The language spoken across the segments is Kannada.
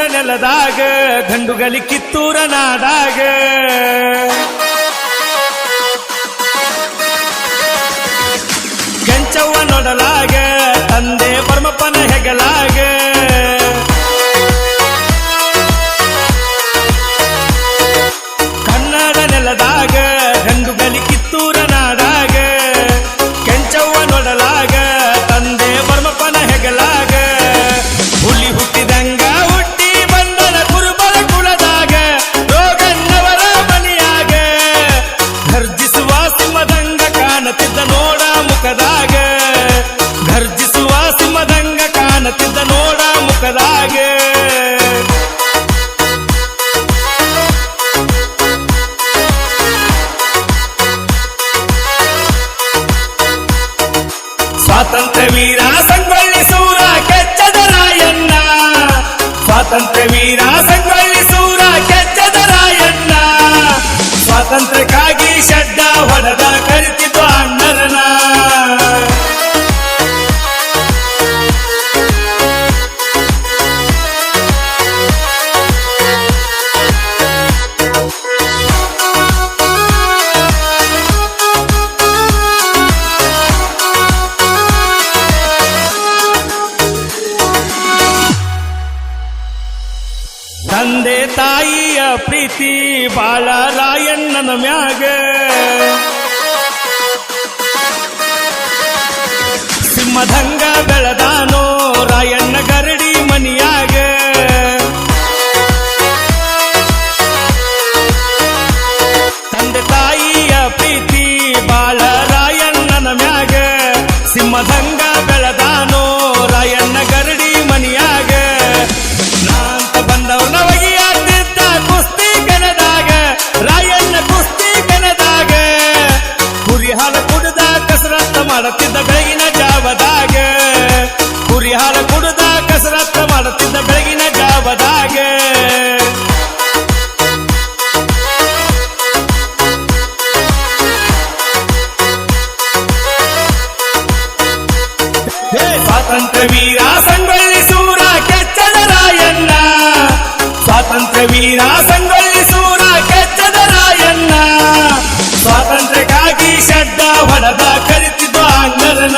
ಗಂಡನ ನೆಲದಾಗ ಗಂಡುಗಲಿ ಕಿತ್ತೂರನಾದಾಗ. ಗಂಚವ್ವ ನೋಡಲಾಗ ತಂದೆ ಪರಮಪ್ಪನ ಹೆಗಲಾಗ. ಕನ್ನಡ ನೆಲದಾಗ ಪ್ರೀತಿ ಬಾಲಾರಾಯಣ್ಣನ ಮ್ಯಾಗ. ಸಿಂಹದಂಗ ಬೆಳದಾನೋ ರಾಯಣ್ಣ ಗರಡಿ ಮನಿಯಾಗ. ತಂದೆ ತಾಯಿಯ ಪ್ರೀತಿ ಬಾಲರಾಯಣ್ಣನ ಮ್ಯಾಗ. ಸಿಂಹದಂಗ ಬೆಳದಾನೋ ರಾಯಣ್ಣ ಕಸರತ್ತ ಮಾಡುತ್ತಿದ್ದ ಬೆಳಗಿನ ಜಾವದಾಗ. ಸ್ವಾತಂತ್ರ್ಯ ವೀರ ಸಂಗೊಳ್ಳಿ ಸೂರ ಕೆಚ್ಚದ ರಾಯಣ್ಣ. ಸ್ವಾತಂತ್ರ್ಯ ವೀರ ಸಂಗೊಳ್ಳಿ ಸೂರ ಕೆಚ್ಚದ ರಾಯಣ್ಣ. ಸ್ವಾತಂತ್ರ್ಯಕ್ಕಾಗಿ ಶಡ್ಡ ಹೊಡೆದ ಕರಿತಿದ್ದ ಅಂಗರನ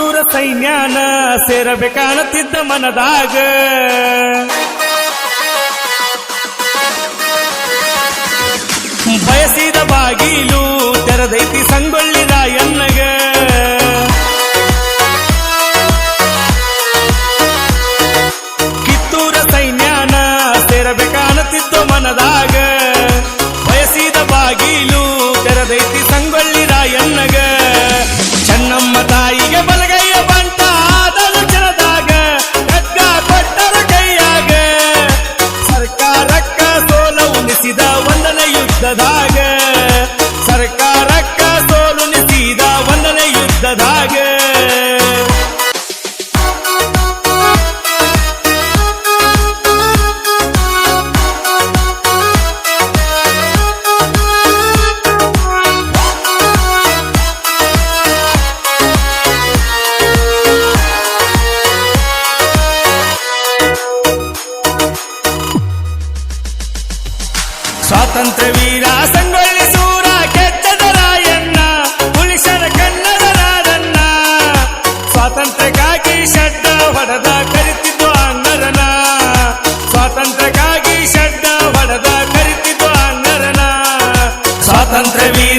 ಬಹದ್ದೂರ ಸೈನ್ಯಾನ ಸೇರಬೇಕಾಣತಿದ್ದ ಮನದಾಗ. ಬಯಸಿದ ಬಾಗಿಲು ತೆರದೈತಿ ಸಂಗ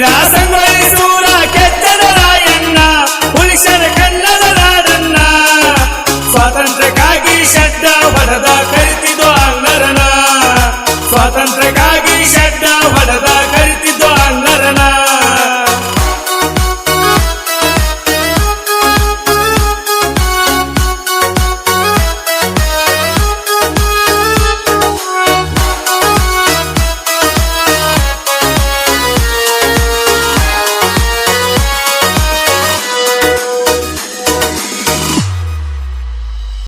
miras